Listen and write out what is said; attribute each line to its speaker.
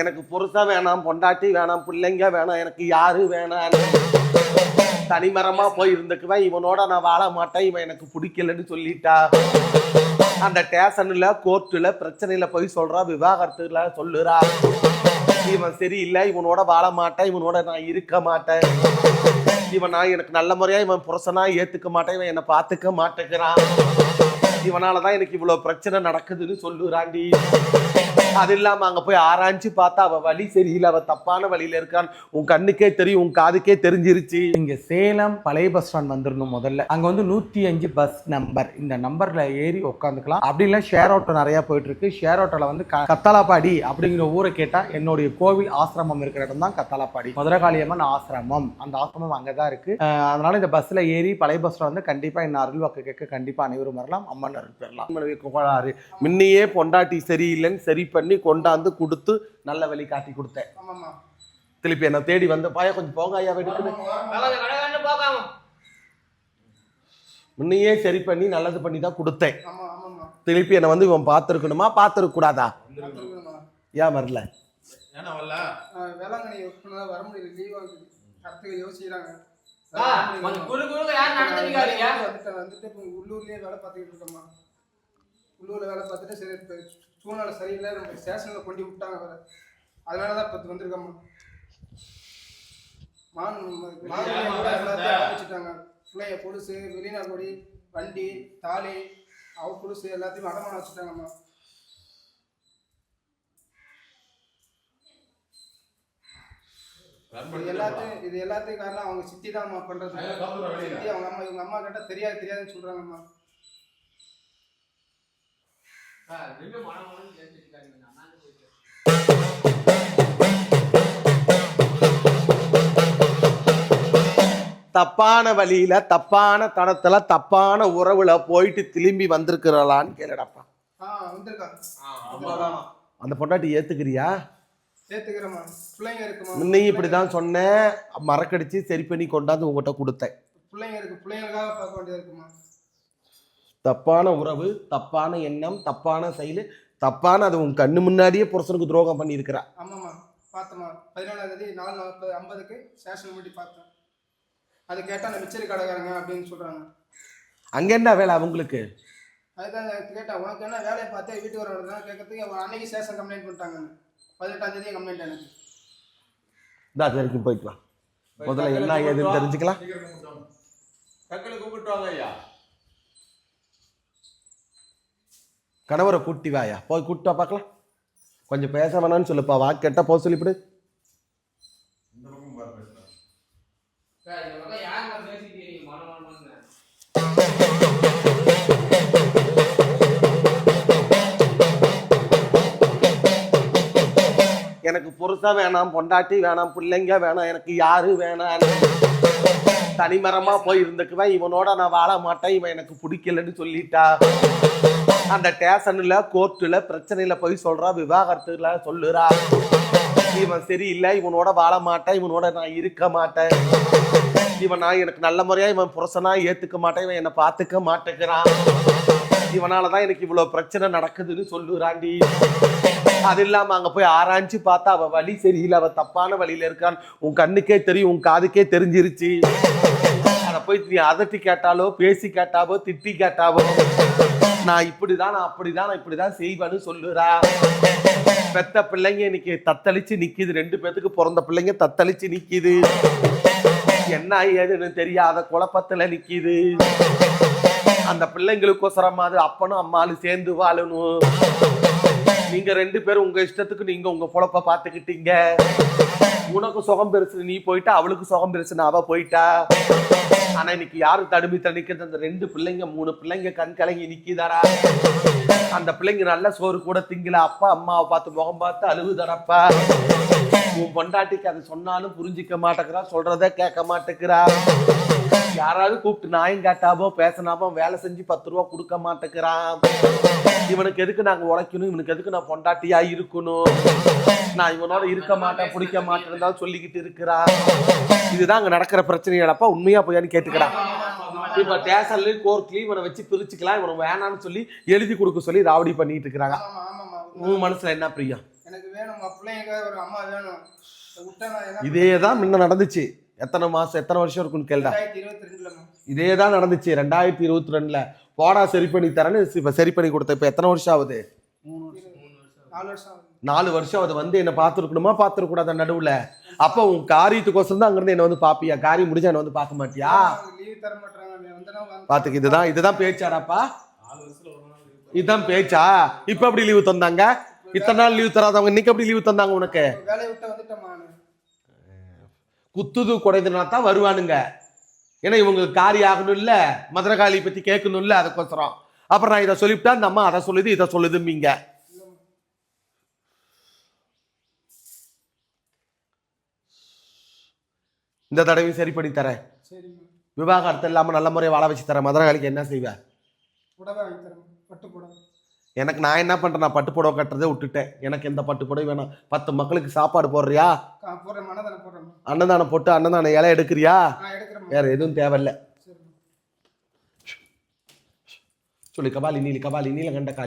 Speaker 1: எனக்கு புருஷன் வேணாம் பொண்டாட்டி வேணாம் பிள்ளைங்க வேணாம் எனக்கு யாரு வேணாம்? தனிமரமா போய் இருந்துக்குவேன். இவனோட நான் வாழ மாட்டேன். இவன் எனக்கு பிடிக்கலன்னு சொல்லிட்டா. அந்த ஸ்டேஷன்ல கோர்ட்டுல பிரச்சனையில போய் சொல்றா விவாகரத்துல சொல்லுறா. இவன் சரியில்லை இவனோட வாழ மாட்டேன் இவனோட நான் இருக்க மாட்டேன். இவன் நான் எனக்கு நல்ல முறையா இவன் புருஷனா ஏத்துக்க மாட்டேன் இவன் என்னை பார்த்துக்க மாட்டேங்கிறான். இவனாலதான் எனக்கு இவ்வளவு பிரச்சனை நடக்குதுன்னு சொல்லுறாண்டி. அது இல்லாம அங்க போய் ஆராய்ஞ்சு பார்த்தா அவ வழி சரியில்லை. அவ தப்பான வழியில இருக்கான். உன் கண்ணுக்கே தெரியும் உன் காதுக்கே தெரிஞ்சிருச்சு.
Speaker 2: இங்க சேலம் பழைய பஸ் ஸ்டாண்ட் வந்துடணும் முதல்ல. அங்க வந்து நூத்தி அஞ்சு பஸ் நம்பர் இந்த நம்பர்ல ஏறி உட்காந்துக்கலாம். அப்படி இல்லை ஷேர் ஆட்டோ நிறைய போயிட்டு இருக்கு ஷேர் ஆட்டோல வந்து கத்தாலாப்பாடி அப்படிங்கிற ஊரை கேட்டா என்னுடைய கோவில் ஆசிரமம் இருக்கிற இடம் தான் கத்தாலாப்பாடி. மதுரகாளியம்மன் ஆசிரமம். அந்த ஆசிரமம் அங்கதான் இருக்கு. அதனால இந்த பஸ்ல ஏறி பழைய பஸ் ஸ்டாண்ட் வந்து கண்டிப்பா இந்த அருள்வாக்கு கேட்க கண்டிப்பா அனைவரும் வரலாம். அம்மன் அருள் பெறலாம்.
Speaker 1: முன்னையே பொண்டாட்டி சரியில்லைன்னு சரி பண்ணி கொண்டாந்து கொடுத்து நல்ல வழி காட்டி கொடுத்தேன். திருப்பி என்ன தேடி வந்து பாயா கொஞ்சம் போங்க ஐயா வீட்டுக்கு முன்னையே சரி பண்ணி நல்லது பண்ணி தான் கொடுத்தேன். திருப்பி என்னை வந்து இவன் பார்த்துருக்கணுமா? பார்த்துருக்க கூடாதா ஏன் வரல?
Speaker 3: வேளாங்கண்ணி உள்ளூரில் வேலை பார்த்துட்டு சரி இப்போ சூழ்நிலை சரியில்லை நம்ம ஸ்டேஷனில் கொண்டு விட்டாங்க வேற. அதனால தான் இப்போ வந்திருக்கோம்மா மான் வச்சுட்டாங்க பிள்ளைய பொடுசு வெளிநா கொடி வண்டி தாலி அவ புதுசு எல்லாத்தையும் அடமானம் வச்சுட்டாங்கம்மா. எல்லாத்தையும் இது எல்லாத்தையும் காரணம் அவங்க சித்தி தான் அம்மா பண்றது சித்தி அவங்க அம்மா இவங்க அம்மா கேட்டா தெரியாது தெரியாதுன்னு சொல்றாங்கம்மா.
Speaker 1: தப்பான வழியில தப்பான தடத்துல தப்பான உறவுல போயிட்டு திரும்பி வந்திருக்கிறலான்னு கேளுடப்பா அந்த பொண்டாட்டி ஏத்துக்கிறியா? முன்னையும் இப்படிதான் சொன்னேன். மறக்கடிச்சு சரி பண்ணி கொண்டாந்து உங்ககிட்ட கொடுத்தேன்.
Speaker 3: பிள்ளைங்க இருக்கு. பிள்ளைங்களுக்காக பார்க்க வேண்டியது இருக்குமா?
Speaker 1: தப்பான உறவு தப்பான எண்ணம் தப்பான செயல் தப்பான அது உன் கண்ணு முன்னாடியே புருஷனுக்கு துரோகம் பண்ணியிருக்கிறா.
Speaker 3: ஆமாம்மா பார்த்தம்மா. பதினேழாம் தேதி நாலு நாற்பது ஐம்பதுக்கு ஸ்டேஷன் முடி பார்த்தேன். அது கேட்டால் அந்த மிச்சரி கடைக்காரங்க அப்படின்னு சொல்கிறாங்க
Speaker 1: அங்க என்ன வேலை அவங்களுக்கு?
Speaker 3: அதுதான் கேட்டேன் உனக்கு என்ன வேலையை பார்த்தே வீட்டுக்கு வர வருதுன்னா கேட்கறதுக்கு அவன் அன்னைக்கு ஸ்டேஷன் கம்ப்ளைண்ட் பண்ணிட்டாங்க பதினெட்டாம் தேதி கம்ப்ளைண்ட் எனக்கு.
Speaker 1: இந்த அது வரைக்கும் போயிட்டு வா. முதல்ல என்ன ஏதுன்னு தெரிஞ்சுக்கலாம்.
Speaker 4: டக்குனு கூப்பிட்டு வாங்க ஐயா.
Speaker 1: கணவரை கூட்டி வாயா? போய் கூப்பிட்டா பார்க்கலாம். கொஞ்சம் பேச வேணாம்னு சொல்லுப்பா வா கெட்ட போக சொல்லிவிடு. எனக்கு புருஷன் வேணாம் பொண்டாட்டி வேணாம் பிள்ளைங்க வேணாம் எனக்கு யாரு வேணாம். தனிமரமா போய் இருந்துக்குவேன் இவனோட நான் வாழ மாட்டேன். இவன் எனக்கு பிடிக்கலன்னு சொல்லிட்டா. அந்த ஸ்டேஷன்ல கோர்ட்டுல பிரச்சனையில போய் சொல்றா விவாகரத்துல சொல்லுறா. இவன் சரியில்லை இவனோட வாழ மாட்டேன் இவனோட நான் இருக்க மாட்டேன். இவன் நான் எனக்கு நல்ல முறையா இவன் புருஷனா ஏத்துக்க மாட்டேன் இவன் என்னை பார்த்துக்க மாட்டேங்கிறான். இவனாலதான் எனக்கு இவ்வளவு பிரச்சனை நடக்குதுன்னு சொல்லுறாண்டி. அது இல்லாம அங்க போய் ஆராய்ஞ்சு பார்த்தா அவ வழி சரியில்லை அவ தப்பான வழியில இருக்கான். உன் கண்ணுக்கே தெரியும் உன் காதுக்கே தெரிஞ்சிருச்சு. அதை போய் நீ அதட்டி கேட்டாலோ பேசி கேட்டாவோ திட்டி கேட்டாவோ நான் இப்படிதான் நான் அப்படிதான் நான் இப்படிதான் செய்வேன்னு சொல்லுறா. பெத்த பிள்ளைங்க இன்னைக்கு தத்தளிச்சு நிக்குது. ரெண்டு பேத்துக்கு பிறந்த பிள்ளைங்க தத்தளிச்சு நிக்குது. என்ன ஏதுன்னு தெரியாத குழப்பத்துல நிக்குது. அந்த பிள்ளைங்களுக்கோசரமாவது அப்பனும் அம்மாலும் சேர்ந்து வாழணும். நீங்க ரெண்டு பேரும் உங்க இஷ்டத்துக்கு நீங்க உங்க பொழப்ப பாத்துக்கிட்டீங்க. உனக்கு சுகம் பெருசு நீ போயிட்டா அவளுக்கு சுகம் பெருசுன்னு அவ போயிட்டா. ஆனா இன்னைக்கு யாரு தடுமி தணிக்கிறது அந்த ரெண்டு பிள்ளைங்க மூணு பிள்ளைங்க கண் கலங்கி நிக்கிதாரா அந்த பிள்ளைங்க நல்ல சோறு கூட திங்கல. அப்பா அம்மாவை பார்த்து முகம் பார்த்து அழுகுதடப்பா. உன் பொண்டாட்டிக்கு அதை சொன்னாலும் புரிஞ்சிக்க மாட்டேங்கிறா. சொல்றத கேட்க மாட்டேங்கிறா. யாராவது கூப்பிட்டு நாயும் கேட்டாவோ பேசினாவோ வேலை செஞ்சு பத்து ரூபா கொடுக்க மாட்டேங்கிறான். இவனுக்கு எதுக்கு நாங்க உழைக்கணும்? இவனுக்கு எதுக்கு நான் பொண்டாட்டியா இருக்கணும்? நான் இவனோட இருக்க மாட்டேன் பிடிக்க மாட்டேன்னு தான் சொல்லிக்கிட்டு இருக்கிறா. இதுதான் அங்க நடக்கிற பிரச்சனைகளப்பா. உண்மையா போயான்னு கேட்டுக்கிறா இப்ப ஸ்டேஷன்லயும் கோர்ட்லயும் இவனை வச்சு பிரிச்சுக்கலாம். இவனை வேணாம்னு சொல்லி எழுதி கொடுக்க சொல்லி ராவடி பண்ணிட்டு இருக்கிறாங்க. உன் மனசுல என்ன பிரியம்?
Speaker 3: எனக்கு வேணும் இதே
Speaker 1: தான் முன்ன நடந்துச்சு. எத்தனை மாசம் எத்தனை வருஷம் இருக்குன்னு கேள்டா. இதே தான் நடந்துச்சு ரெண்டாயிரத்தி இருபத்தி ரெண்டுல. போடா சரி பண்ணி தரேன்னு இப்ப சரி பண்ணி கொடுத்த இப்ப எத்தனை வருஷம் ஆகுது?
Speaker 3: நாலு வருஷம் ஆகுது.
Speaker 1: நாலு வருஷம் அது வந்து என்ன பார்த்துருக்கணுமா? பார்த்துருக்கூடாத நடுவுல? அப்போ உன் காரியத்துக்கோசரம் தான் அங்கிருந்து என்ன வந்து பாப்பியா? காரியம் முடிஞ்சா என்ன வந்து பார்க்க மாட்டியா?
Speaker 3: லீவ் தர மாட்டாங்க வந்தனா வந்து
Speaker 1: பாத்துக்கு இதுதான் இதுதான் பேச்சாடாப்பா இதுதான் பேச்சா? இப்ப எப்படி லீவு தந்தாங்க? இத்தனை நாள் லீவு தராதவங்க இன்னைக்கு எப்படி லீவு தந்தாங்க உனக்கு
Speaker 3: வேலையை விட்டு வந்துட்டேம்மா நான்
Speaker 1: குத்துது குடைதுனா தான் வருவானுங்க. ஏன்னா இவங்களுக்கு காரியம் ஆகணும் இல்ல மதுரகாளி பத்தி கேட்கணும் இல்ல அதுக்கோசரம். அப்புறம் நான் இதை சொல்லிவிட்டா இந்த அம்மா அதை சொல்லுது இதை சொல்லுதும்பீங்க. இந்த தடவையும் சரி பண்ணி தரேன் விவாகரத்து இல்லாம நல்ல முறையை வாழ வச்சு தரேன். மதுரகாளிக்கு என்ன செய்வேன் எனக்கு நான் என்ன பண்றேன்? நான் பட்டு புடவை கட்டுறதை விட்டுட்டேன். எனக்கு எந்த பட்டு புடவை வேணாம். பத்து மக்களுக்கு சாப்பாடு போடுறியா? அன்னதானம் போட்டு அன்னதானம் இலை எடுக்கிறியா? வேற எதுவும் தேவையில்ல. சொல்லி கபாலி நீலி கபாலி நீல கண்ட காளி.